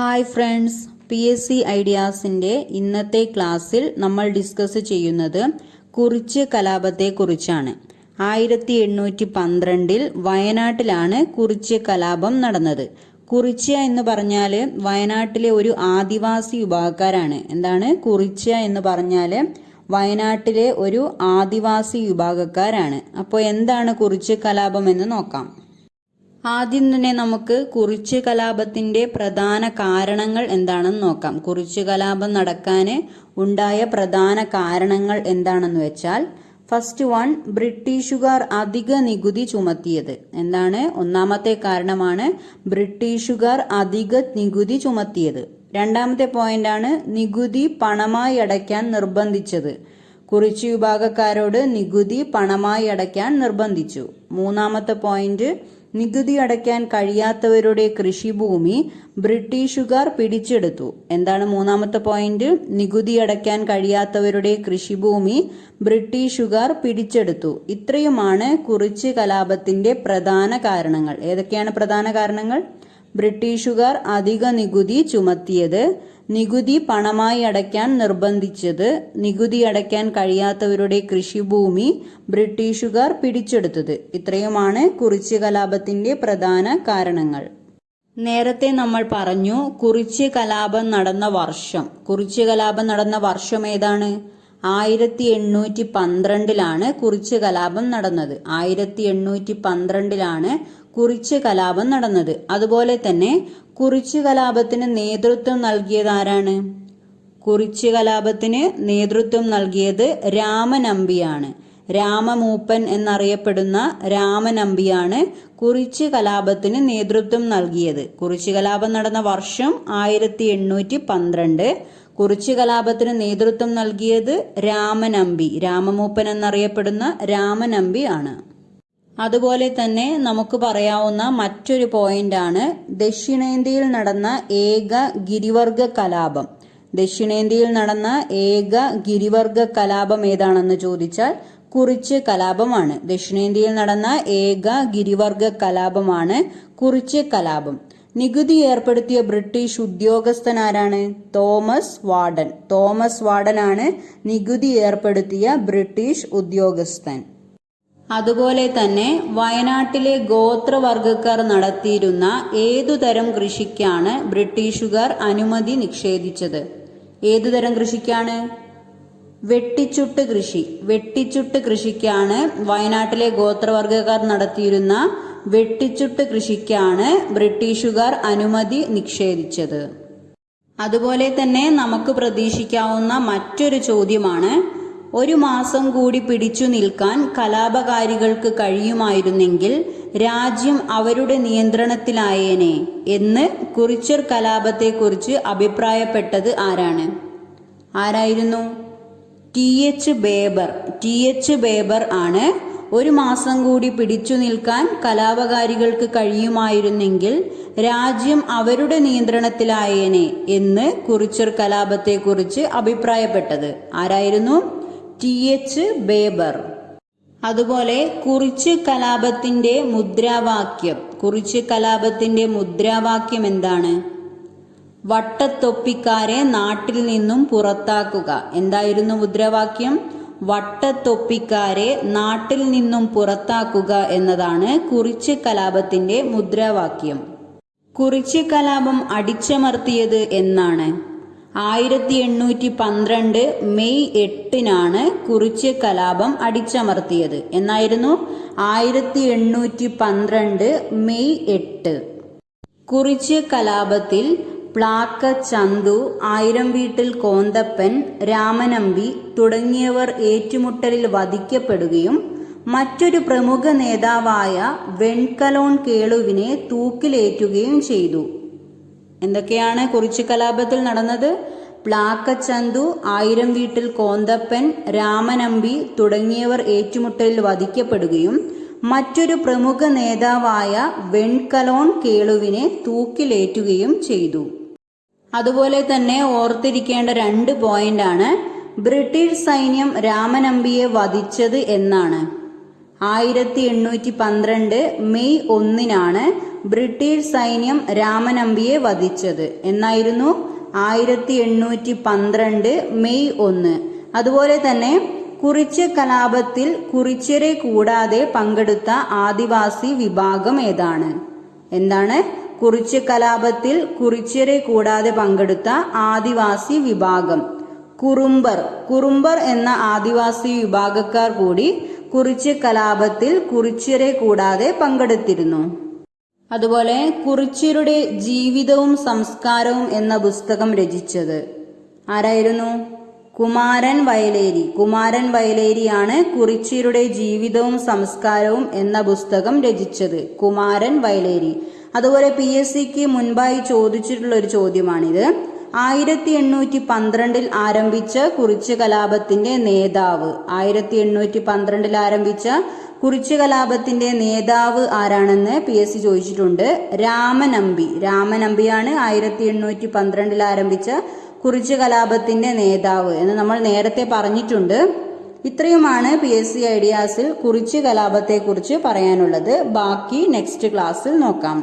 Hi friends. P S C ഐഡിയാസിന്റെ ഇന്നത്തെ ക്ലാസ്സിൽ നമ്മൾ ഡിസ്കസ് ചെയ്യുന്നത് കുറിച്ച് കലാപത്തെക്കുറിച്ചാണ്. ആയിരത്തി എണ്ണൂറ്റി പന്ത്രണ്ടിൽ വയനാട്ടിലാണ് കുറിച്ച് കലാപം നടന്നത്. കുറിച്ച എന്ന് പറഞ്ഞാൽ വയനാട്ടിലെ ഒരു ആദിവാസി വിഭാഗക്കാരാണ്. എന്താണ്? കുറിച്ച എന്ന് പറഞ്ഞാൽ വയനാട്ടിലെ ഒരു ആദിവാസി വിഭാഗക്കാരാണ്. അപ്പോൾ എന്താണ് കുറിച്ച് കലാപം എന്ന് നോക്കാം. ആദ്യം തന്നെ നമുക്ക് കുറിച്ച് കലാപത്തിന്റെ പ്രധാന കാരണങ്ങൾ എന്താണെന്ന് നോക്കാം. കുറിച്ച് കലാപം നടക്കാൻ ഉണ്ടായ പ്രധാന കാരണങ്ങൾ എന്താണെന്ന് വെച്ചാൽ ഫസ്റ്റ് വൺ ബ്രിട്ടീഷുകാർ അധിക നികുതി ചുമത്തിയത്. എന്താണ്? ഒന്നാമത്തെ കാരണമാണ് ബ്രിട്ടീഷുകാർ അധിക നികുതി ചുമത്തിയത്. രണ്ടാമത്തെ പോയിന്റ് ആണ് നികുതി പണമായി അടയ്ക്കാൻ നിർബന്ധിച്ചത്. കുറിച്ച് വിഭാഗക്കാരോട് നികുതി പണമായി അടയ്ക്കാൻ നിർബന്ധിച്ചു. മൂന്നാമത്തെ പോയിന്റ് നികുതി അടയ്ക്കാൻ കഴിയാത്തവരുടെ കൃഷിഭൂമി ബ്രിട്ടീഷുകാർ പിടിച്ചെടുത്തു. എന്താണ് മൂന്നാമത്തെ പോയിന്റ്? നികുതി അടയ്ക്കാൻ കഴിയാത്തവരുടെ കൃഷിഭൂമി ബ്രിട്ടീഷുകാർ പിടിച്ചെടുത്തു. ഇത്രയുമാണ് കുറിച്ച് കലാപത്തിന്റെ പ്രധാന കാരണങ്ങൾ. ഏതൊക്കെയാണ് പ്രധാന കാരണങ്ങൾ? ബ്രിട്ടീഷുകാർ അധിക നികുതി ചുമത്തിയത് നികുതി പണമായി അടയ്ക്കാൻ നിർബന്ധിച്ചത് നികുതി അടയ്ക്കാൻ കഴിയാത്തവരുടെ കൃഷിഭൂമി ബ്രിട്ടീഷുകാർ പിടിച്ചെടുത്തത്. ഇത്രയുമാണ് കുറിച്ച് കലാപത്തിന്റെ പ്രധാന കാരണങ്ങൾ. നേരത്തെ നമ്മൾ പറഞ്ഞു കുറിച്ച് കലാപം നടന്ന വർഷം. കുറിച്ച് കലാപം നടന്ന വർഷം ഏതാണ്? ആയിരത്തി എണ്ണൂറ്റി പന്ത്രണ്ടിലാണ് കുറിച്ച് കലാപം നടന്നത്. ആയിരത്തി എണ്ണൂറ്റി പന്ത്രണ്ടിലാണ് കുറിച്ച് കലാപം നടന്നത്. അതുപോലെ തന്നെ കുറിച്ച് കലാപത്തിന് നേതൃത്വം നൽകിയത് ആരാണ് കുറിച്ച് കലാപത്തിന് നേതൃത്വം നൽകിയത് രാമനമ്പിയാണ്. രാമമൂപ്പൻ എന്നറിയപ്പെടുന്ന രാമനമ്പിയാണ് കുറിച്ച് കലാപത്തിന് നേതൃത്വം നൽകിയത്. കുറിച്ച് കലാപം നടന്ന വർഷം ആയിരത്തി എണ്ണൂറ്റി പന്ത്രണ്ട് കുറിച്ച് കലാപത്തിന് നേതൃത്വം നൽകിയത് രാമനമ്പി. രാമമൂപ്പൻ എന്നറിയപ്പെടുന്ന രാമനമ്പി ആണ് അതുപോലെ തന്നെ നമുക്ക് പറയാവുന്ന മറ്റൊരു പോയിന്റാണ് ദക്ഷിണേന്ത്യയിൽ നടന്ന ഏക ഗിരിവർഗ കലാപം. ദക്ഷിണേന്ത്യയിൽ നടന്ന ഏക ഗിരിവർഗ കലാപം ഏതാണെന്ന് ചോദിച്ചാൽ കുറിച്ച് കലാപമാണ്. ദക്ഷിണേന്ത്യയിൽ നടന്ന ഏക ഗിരിവർഗ കലാപമാണ് കുറിച്ച് കലാപം. നികുതി ഏർപ്പെടുത്തിയ ബ്രിട്ടീഷ് ഉദ്യോഗസ്ഥൻ ആരാണ് തോമസ് വാർഡൻ. തോമസ് വാർഡനാണ് നികുതി ഏർപ്പെടുത്തിയ ബ്രിട്ടീഷ് ഉദ്യോഗസ്ഥൻ. അതുപോലെ തന്നെ വയനാട്ടിലെ ഗോത്രവർഗക്കാർ നടത്തിയിരുന്ന ഏതുതരം കൃഷിക്കാണ് ബ്രിട്ടീഷുകാർ അനുമതി നിഷേധിച്ചത്? ഏതുതരം കൃഷിക്കാണ്? വെട്ടിച്ചുട്ട് കൃഷി. വെട്ടിച്ചുട്ട് കൃഷിക്കാണ് വയനാട്ടിലെ ഗോത്രവർഗക്കാർ നടത്തിയിരുന്ന വെട്ടിച്ചുട്ട് കൃഷിക്കാണ് ബ്രിട്ടീഷുകാർ അനുമതി നിഷേധിച്ചത്. അതുപോലെ തന്നെ നമുക്ക് പ്രതീക്ഷിക്കാവുന്ന മറ്റൊരു ചോദ്യമാണ് ഒരു മാസം കൂടി പിടിച്ചു നിൽക്കാൻ കലാപകാരികൾക്ക് കഴിയുമായിരുന്നെങ്കിൽ രാജ്യം അവരുടെ നിയന്ത്രണത്തിലായേനെ എന്ന് കുറിച്ചർ കലാപത്തെക്കുറിച്ച് അഭിപ്രായപ്പെട്ടത് ആരാണ്? ആരായിരുന്നു? T H Baber. T H Baber ആണ് ഒരു മാസം കൂടി പിടിച്ചു നിൽക്കാൻ കലാപകാരികൾക്ക് കഴിയുമായിരുന്നെങ്കിൽ രാജ്യം അവരുടെ നിയന്ത്രണത്തിലായേനെ എന്ന് കുറിച്ചർ കലാപത്തെക്കുറിച്ച് അഭിപ്രായപ്പെട്ടത് ആരായിരുന്നു? T H Baber. അതുപോലെ കുറിച്ച് കലാപത്തിന്റെ മുദ്രാവാക്യം. കുറിച്ച് കലാപത്തിന്റെ മുദ്രാവാക്യം എന്താണ്? വട്ടത്തൊപ്പിക്കാരെ നാട്ടിൽ നിന്നും പുറത്താക്കുക. എന്തായിരുന്നു മുദ്രാവാക്യം? വട്ടത്തൊപ്പിക്കാരെ നാട്ടിൽ നിന്നും പുറത്താക്കുക എന്നതാണ് കുറിച്ച് കലാപത്തിന്റെ മുദ്രാവാക്യം. കുറിച്ച് കലാപം അടിച്ചമർത്തിയത് എന്നാണ്. ആയിരത്തി എണ്ണൂറ്റി പന്ത്രണ്ട് മെയ് എട്ടിനാണ് കുറിച്ച് കലാപം അടിച്ചമർത്തിയത്. എന്നായിരുന്നു ആയിരത്തി എണ്ണൂറ്റി പന്ത്രണ്ട് മെയ് എട്ട്. കുറിച്ച് കലാപത്തിൽ പ്ലാക്ക ചന്തു ആയിരം വീട്ടിൽ കോന്തപ്പൻ രാമനമ്പി തുടങ്ങിയവർ ഏറ്റുമുട്ടലിൽ വധിക്കപ്പെടുകയും മറ്റൊരു പ്രമുഖ നേതാവായ വെൺകലോൺ കേളുവിനെ തൂക്കിലേറ്റുകയും ചെയ്തു. എന്തൊക്കെയാണ് കുറിച്ചു കലാപത്തിൽ നടന്നത്? പ്ലാക്കച്ചന്തു ആയിരം വീട്ടിൽ കോന്തപ്പൻ രാമനമ്പി തുടങ്ങിയവർ ഏറ്റുമുട്ടലിൽ വധിക്കപ്പെടുകയും മറ്റൊരു പ്രമുഖ നേതാവായ വെൺകലോൺ കേളുവിനെ തൂക്കിലേറ്റുകയും ചെയ്തു. അതുപോലെ തന്നെ ഓർത്തിരിക്കേണ്ട രണ്ട് പോയിന്റാണ് ബ്രിട്ടീഷ് സൈന്യം രാമനമ്പിയെ വധിച്ചത് എന്നാണ്. ആയിരത്തി എണ്ണൂറ്റി പന്ത്രണ്ട് മെയ് ഒന്നിനാണ് ബ്രിട്ടീഷ് സൈന്യം രാമനമ്പിയെ വധിച്ചത്. എന്നായിരുന്നു ആയിരത്തി എണ്ണൂറ്റി പന്ത്രണ്ട് മെയ് ഒന്ന്. അതുപോലെ തന്നെ കുറിച്ച കലാപത്തിൽ കുറിച്യരെ കൂടാതെ പങ്കെടുത്ത ആദിവാസി വിഭാഗം ഏതാണ്? എന്താണ്? കുറിച്ച കലാപത്തിൽ കുറിച്യരെ കൂടാതെ പങ്കെടുത്ത ആദിവാസി വിഭാഗം. കുറുമ്പർ. കുറുമ്പർ എന്ന ആദിവാസി വിഭാഗക്കാർ കൂടി കുറിച്ച കലാപത്തിൽ കുറിച്യരെ കൂടാതെ പങ്കെടുത്തിരുന്നു. അതുപോലെ കുറിച്യരുടെ ജീവിതവും സംസ്കാരവും എന്ന പുസ്തകം രചിച്ചത്. ആരായിരുന്നു? കുമാരൻ വയലേരി. കുമാരൻ വയലേരിയാണ് കുറിച്യരുടെ ജീവിതവും സംസ്കാരവും എന്ന പുസ്തകം രചിച്ചത്. കുമാരൻ വയലേരി. അതുപോലെ പി എസ് സിക്ക് മുൻപായി ചോദിച്ചിട്ടുള്ള ഒരു ചോദ്യമാണിത്. ആയിരത്തി എണ്ണൂറ്റി പന്ത്രണ്ടിൽ ആരംഭിച്ച കുറിച്ച് കലാപത്തിന്റെ നേതാവ്. ആയിരത്തി എണ്ണൂറ്റി പന്ത്രണ്ടിൽ ആരംഭിച്ച കുറിച്ച് കലാപത്തിന്റെ നേതാവ് ആരാണെന്ന് പി എസ് സി ചോദിച്ചിട്ടുണ്ട്. രാമനമ്പി. രാമനമ്പിയാണ് ആയിരത്തി എണ്ണൂറ്റി പന്ത്രണ്ടിൽ ആരംഭിച്ച കുറിച്ച് കലാപത്തിന്റെ നേതാവ് എന്ന് നമ്മൾ നേരത്തെ പറഞ്ഞിട്ടുണ്ട്. ഇത്രയുമാണ് പി എസ് സി ഐഡിയാസിൽ കുറിച്ച് കലാപത്തെക്കുറിച്ച് പറയാനുള്ളത്. ബാക്കി നെക്സ്റ്റ് ക്ലാസ്സിൽ നോക്കാം.